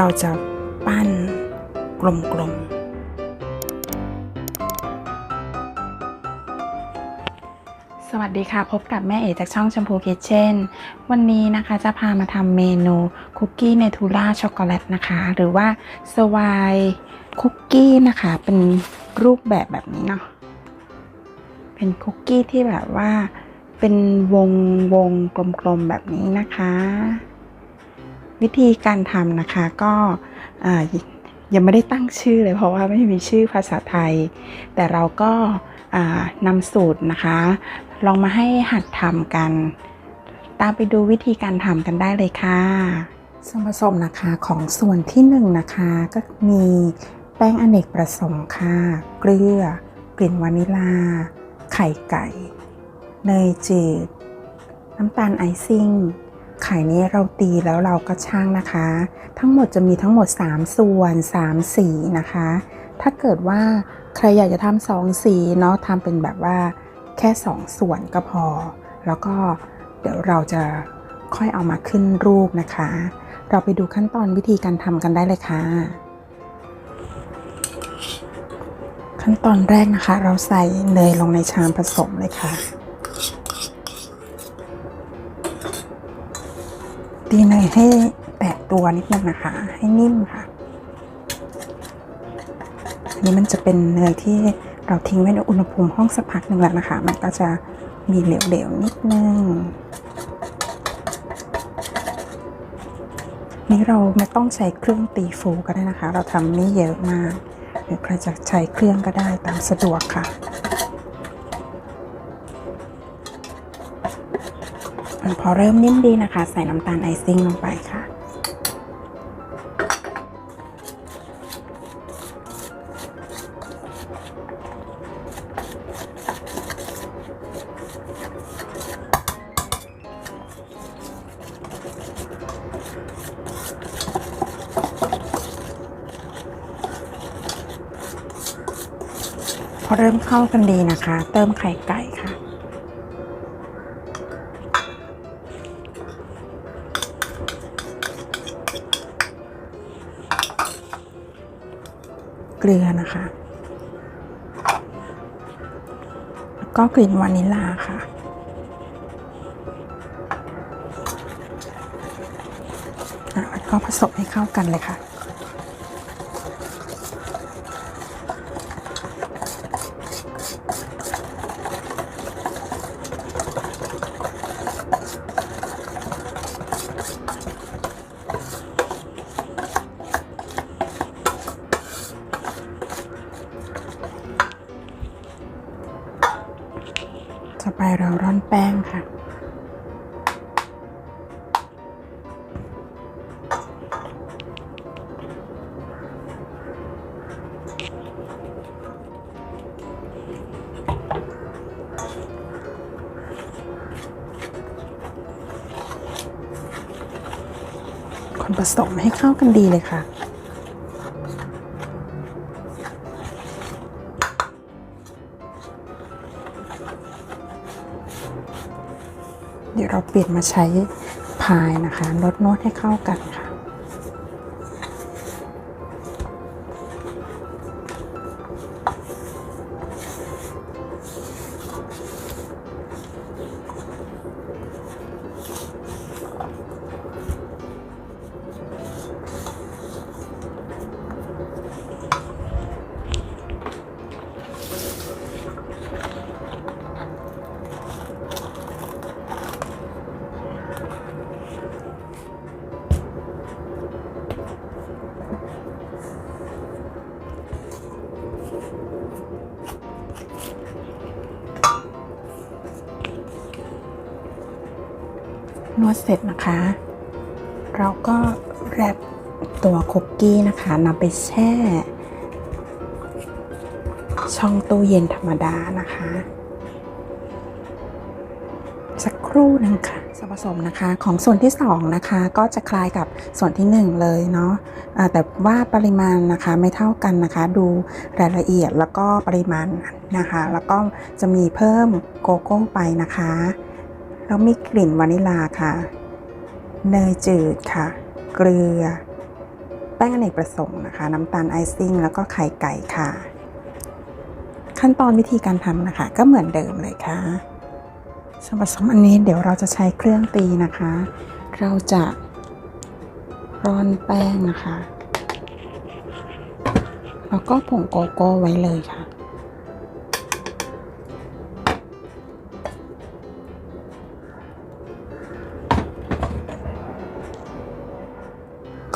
เราจะปั้นกลมๆสวัสดีค่ะ พบกับแม่เอ๋จากช่องชมพูคิทเช่น วันนี้นะคะจะพามาทำเมนูคุกกี้เนทูล่าช็อกโกแลตนะคะ หรือว่าสวายคุกกี้นะคะ เป็นรูปแบบแบบนี้เนาะเป็นคุกกี้ที่แบบว่าเป็นวงวงกลมๆแบบนี้นะคะ วิธีการทำนะคะก็ยังไม่ได้ตั้งชื่อเลยเพราะว่าไม่มีชื่อภาษาไทย แต่เราก็นำสูตรนะคะ ลองมาให้หัดทำกัน ตามไปดูวิธีการทำกันได้เลยค่ะ ส่วนผสมนะคะของส่วนที่หนึ่งนะคะ ก็มีแป้งอเนกประสงค์ค่ะ เกลือ กลิ่นวานิลา ไข่ไก่ เนยจืด น้ำตาลไอซิ่ง ไข่นี้เราตีแล้วเราก็ช่างนะคะ ทั้งหมดจะมีทั้งหมด 3 ส่วน 3 สีนะคะ ถ้าเกิดว่าใครอยากจะทำสองสีเนาะทำเป็นแบบว่าแค่ 2 ส่วนก็พอ แล้วก็เดี๋ยวเราจะค่อยเอามาขึ้นรูปนะคะ เราไปดูขั้นตอนวิธีการทำกันได้เลยค่ะ ขั้นตอนแรกนะคะ เราใส่เนยลงในชามผสมเลยค่ะ ตีเนยให้แตกตัวนิดนึงนะคะ ให้นิ่มค่ะ อันนี้มันจะเป็นเนยที่เราทิ้งไว้ในอุณหภูมิห้องสักพักหนึ่งแล้วนะคะ มันก็จะมีเหลวๆนิดนึง นี่เราไม่ต้องใช้เครื่องตีฟูก็ได้นะคะ เราทำไม่เยอะมาก หรือใครจะใช้เครื่องก็ได้ตามสะดวกค่ะ พอเริ่มนิ่มดีนะคะ ใส่น้ำตาลไอซิ่งลงไปค่ะ พอเริ่มเข้ากันดีนะคะ เติมไข่ไก่ ลือนะคะ แล้วก็กลิ่นวานิลลาค่ะอะ แล้วก็ผสมให้เข้ากันเลยค่ะ ต่อไปเราร่อนแป้งค่ะ คนผสมให้เข้ากันดีเลยค่ะ เดี๋ยวเราเปลี่ยนมาใช้พายนะคะลดนวดให้เข้ากันค่ะ นวดเสร็จนะคะ เราก็แรปตัวคุกกี้นะคะนำไปแช่ ช่องตู้เย็นธรรมดานะคะ สักครู่นึงค่ะส่วนผสมนะคะของส่วนที่2นะคะก็จะคล้ายกับส่วนที่ 1 เลยเนาะะแต่ว่าปริมาณนะคะไม่เท่ากันนะคะ ดูรายละเอียดแล้วก็ปริมาณนะคะ แล้วก็จะมีเพิ่มโกโก้ไปนะคะ แล้วมีกลิ่นวานิลาค่ะ เนยจืดค่ะ เกลือ แป้งอเนกประสงค์นะคะ น้ำตาลไอซิ่ง แล้วก็ไข่ไก่ค่ะ ขั้นตอนวิธีการทำนะคะ ก็เหมือนเดิมเลยค่ะส่วนผสมอันนี้เดี๋ยวเราจะใช้เครื่องตีนะคะ เราจะร่อนแป้งนะคะ แล้วก็ผงโกโก้ไว้เลยค่ะ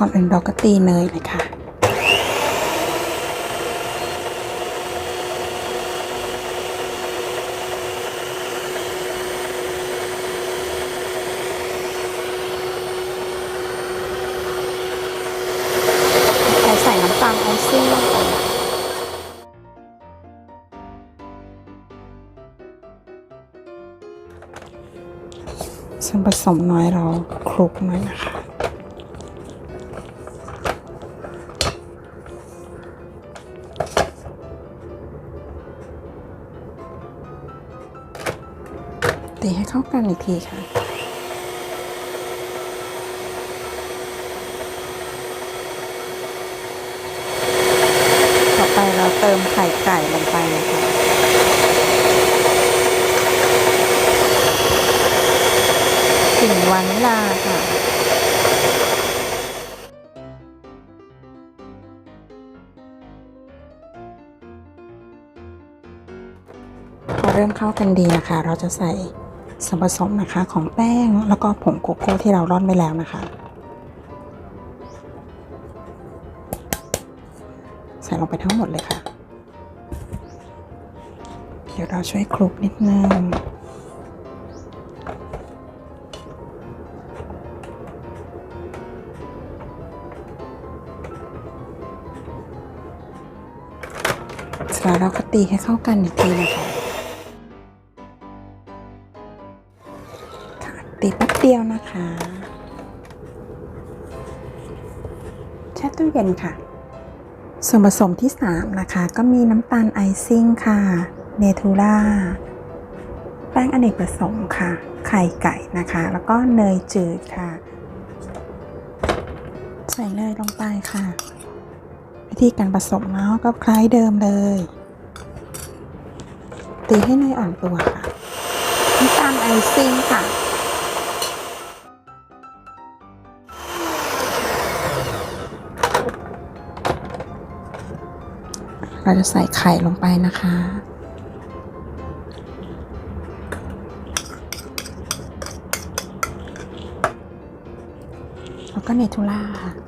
ก่อนอื่นเราก็ตีเนยเลยค่ะใส่น้ำตาลไอซิ่งลงไปส่วนผสมน้อยเราคลุกน่อยนะคะ กันอีกทีค่ะ ต่อไปเราเติมไข่ไก่ลงไปนะคะกลิ่นวานิลลาค่ะพอเริ่มเข้ากันดีนะคะ เราจะใส่ ส่วนผสมนะคะของแป้งแล้วก็ผงโกโก้ที่เราร่อนไว้แล้วนะคะ ใส่ลงไปทั้งหมดเลยค่ะ เดี๋ยวเราช่วยคลุกนิดนึงเสร็จแล้วเราก็ตีให้เข้ากันอีกทีนะคะค่ะ เดียวนะคะแช่ตู้เย็นค่ะ ส่วนผสมที่ 3 นะคะ ก็มีน้ำตาลไอซิ่งค่ะ เนทูล่า แป้งอเนกประสงค์ค่ะ ไข่ไก่นะคะ แล้วก็เนยจืดค่ะ ใส่เนยลงไปค่ะ วิธีการผสมเนาะก็คล้ายเดิมเลยตีให้เนยอ่อนตัวค่ะน้ำตาลไอซิ่งค่ะ เราจะใส่ไข่ลงไปนะคะ แล้วก็เนทูล่าค่ะ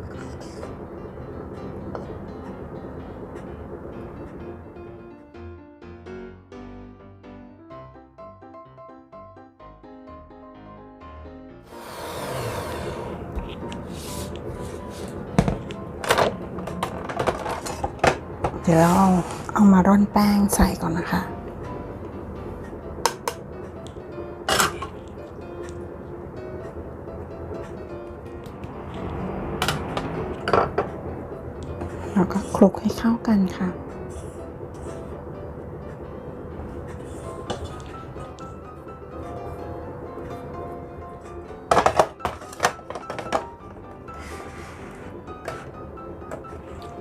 ดี๋ยวเราเอามาร่อนแป้งใส่ก่อนนะคะ แล้วก็คลุกให้เข้ากันค่ะ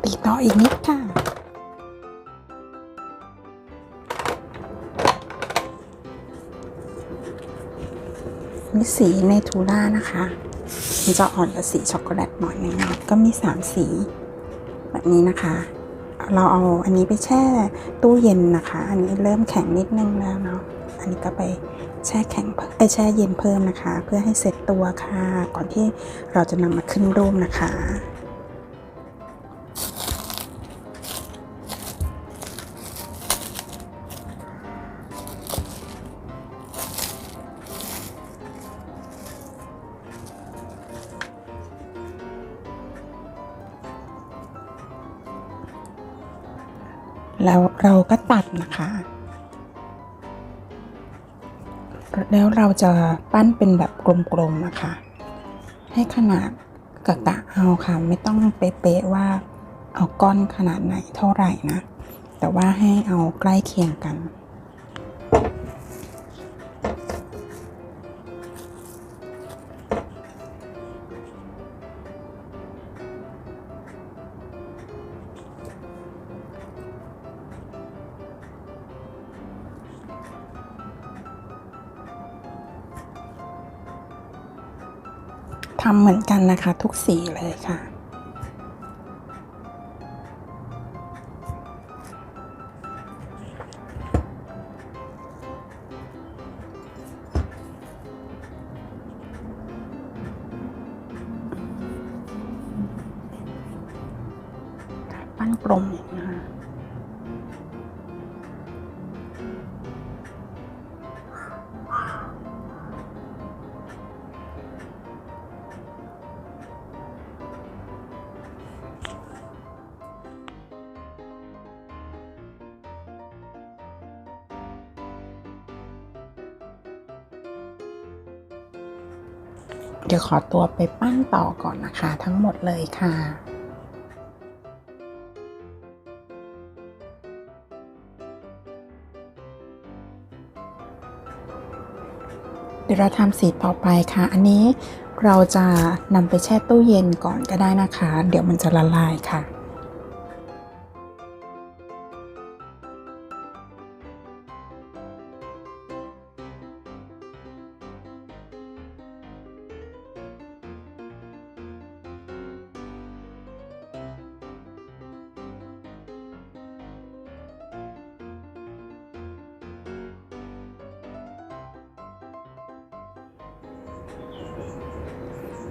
ตีต่ออีกนิดค่ะ สีเนทูล่านะคะมันจะอ่อนกับสีช็อกโกแลตหน่อยนึงก็มี 3 สี แบบนี้นะคะ เราเอาอันนี้ไปแช่ตู้เย็นนะคะ อันนี้เริ่มแข็งนิดนึงแล้วเนาะอันนี้ก็ไปแช่แข็งไอแช่เย็นเพิ่มนะคะ เพื่อให้เสร็จตัวค่ะ ก่อนที่เราจะนำมาขึ้นรูปนะคะ เราก็ตัดนะคะ แล้วเราจะปั้นเป็นแบบกลมๆนะคะ ให้ขนาดกะกะเอาค่ะ ไม่ต้องเป๊ะๆว่าเอาก้อนขนาดไหนเท่าไหร่นะ แต่ว่าให้เอาใกล้เคียงกันำเหมือนกันนะคะ ทุกสีเลยค่ะ เดี๋ยวขอตัวไปปั้นต่อก่อนนะคะ ทั้งหมดเลยค่ะเดี๋ยวเราทำสีต่อไปค่ะ อันนี้เราจะนำไปแช่ตู้เย็นก่อนก็ได้นะคะ เดี๋ยวมันจะละลายค่ะ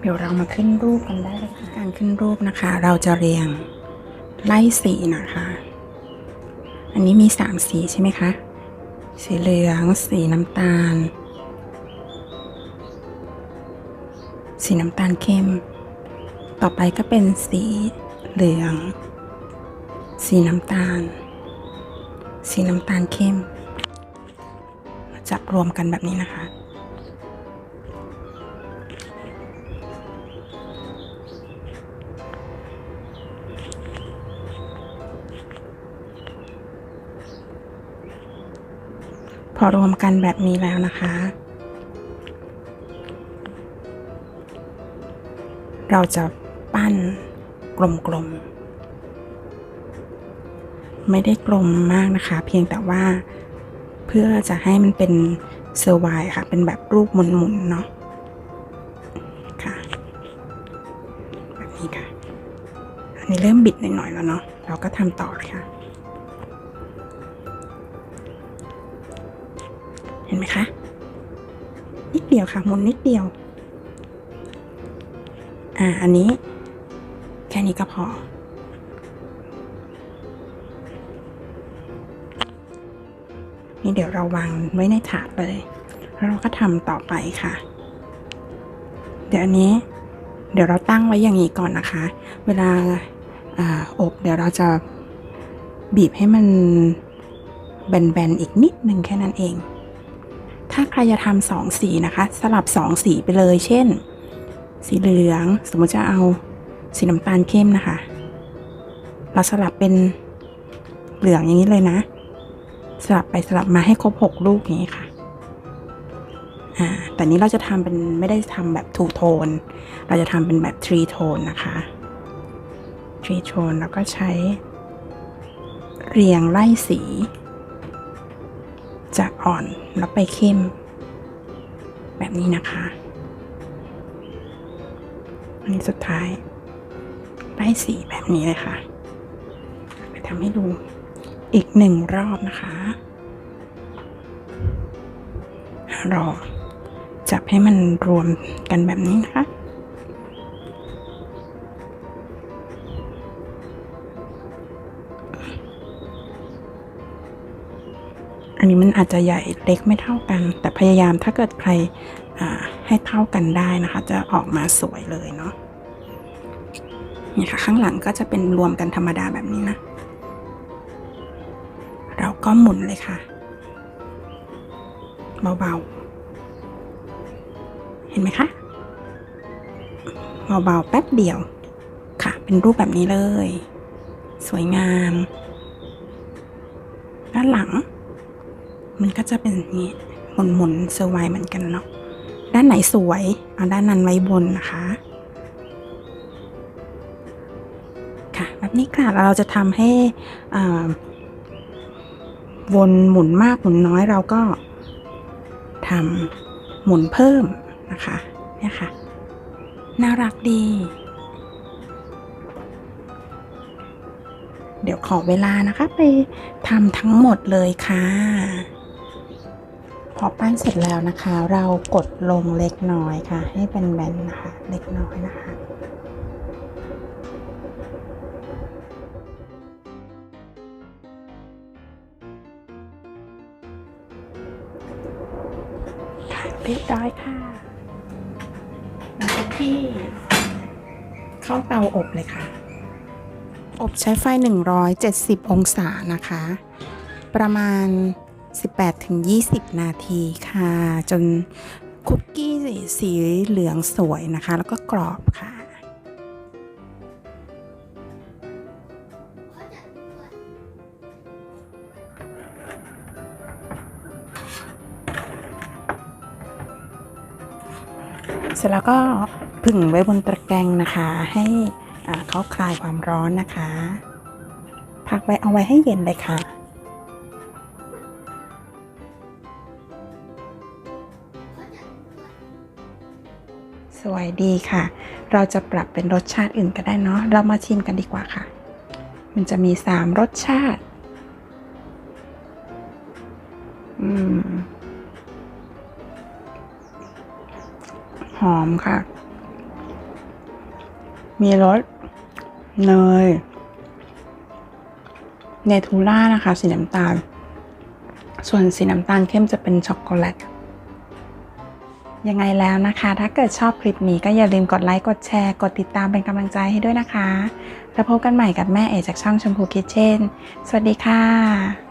เดี๋ยวเรามาขึ้นรูปกันได้เลยค่ะการขึ้นรูปนะคะ เราจะเรียงไล่สีนะคะ อันนี้มีสามสีใช่ไหมคะ สีเหลือง สีน้ำตาล สีน้ำตาลเข้ม ต่อไปก็เป็นสีเหลือง สีน้ำตาล สีน้ำตาลเข้ม จับรวมกันแบบนี้นะคะ พอรวมกันแบบนี้แล้วนะคะ เราจะปั้นกลมๆ ไม่ได้กลมมากนะคะ เพียงแต่ว่าเพื่อจะให้มันเป็นเซอร์ไวค่ะ เป็นแบบรูปหมุนๆเนาะค่ะ แบบนี้ค่ะ อันนี้เริ่มบิดหน่อยๆแล้วเนาะ เราก็ทำต่อเลยค่ะ ไหมคะ นิดเดียวค่ะหมุนนิดเดียว อ่า อันนี้ แค่นี้ก็พอ นี่เดี๋ยวเราวางไว้ในถาดเลยแล้วเราก็ทำต่อไปค่ะ เดี๋ยวอันนี้ เดี๋ยวเราตั้งไว้อย่างนี้ก่อนนะคะ เวลาอ่าอบเดี๋ยวเราจะบีบให้มันแบนๆ อีกนิดนึงแค่นั้นเอง ถ้าใครจะทำสองสีนะคะ สลับสองสีไปเลย เช่น สีเหลือง สมมติจะเอาสีน้ำตาลเข้มนะคะ เราสลับเป็นเหลืองอย่างนี้เลยนะ สลับไปสลับมาให้ครบหกลูกอย่างนี้ค่ะ อ่า แต่นี้เราจะทำเป็นไม่ได้ทำแบบทูโทน เราจะทำเป็นแบบทรีโทนนะคะทรีโทนแล้วก็ใช้เรียงไล่สี จากอ่อนแล้วไปเข้ม แบบนี้นะคะอันนี้สุดท้ายไล่สีแบบนี้เลยค่ะ ไปทำให้ดูอีกหนึ่งรอบนะคะรอจับให้มันรวมกันแบบนี้นะคะ อันนี้มันอาจจะใหญ่เล็กไม่เท่ากัน แต่พยายามถ้าเกิดใครให้เท่ากันได้นะคะ จะออกมาสวยเลยเนาะนี่ค่ะข้างหลังก็จะเป็นรวมกันธรรมดาแบบนี้นะ เราก็หมุนเลยค่ะ เบาๆ เห็นไหมคะ เบาๆ แป๊บเดียวค่ะ เป็นรูปแบบนี้เลย สวยงาม ด้านหลัง มันก็จะเป็นอย่างนี้หมุนหมุนเซอร์ไวเหมือนกันเนาะด้านไหนสวยเอาด้านนั้นไว้บนนะคะค่ะแบบนี้ค่ะเราจะทำให้อ่าวนหมุนมากหมุนน้อยเราก็ทำหมุนเพิ่มนะคะเนี่ยค่ะน่ารักดี เดี๋ยวขอเวลานะคะไปทำทั้งหมดเลยค่ะ พอปั้นเสร็จแล้วนะคะ เรากดลงเล็กน้อยค่ะ ให้เป็นแบนๆนะคะ เล็กน้อยนะคะค่ะเรียบร้อยค่ะมาที่เข้าเตาอบเลยค่ะ อบใช้ไฟ 170 องศานะคะ ประมาณ 18-20 นาทีค่ะ จนคุกกี้สีเหลืองสวยนะคะ แล้วก็กรอบค่ะเสร็จแล้วก็ผึ่งไว้บนตะแกรงนะคะ ให้เขาคลายความร้อนนะคะ พักไว้เอาไว้ให้เย็นเลยค่ะ วยดีค่ะ เราจะปรับเป็นรสชาติอื่นก็ได้เนาะ เรามาชิมกันดีกว่าค่ะ มันจะมี 3 รสชาติ อืม หอมค่ะ มีรสเนย เนทูล่านะคะ สีน้ำตาล ส่วนสีน้ำตาลเข้มจะเป็นช็อกโกแลต ยังไงแล้วนะคะ ถ้าเกิดชอบคลิปนี้ก็อย่าลืมกดไลค์ กดแชร์ กดติดตามเป็นกำลังใจให้ด้วยนะคะ แล้วพบกันใหม่กับแม่เอจากช่องชมพูคิทเช่น สวัสดีค่ะ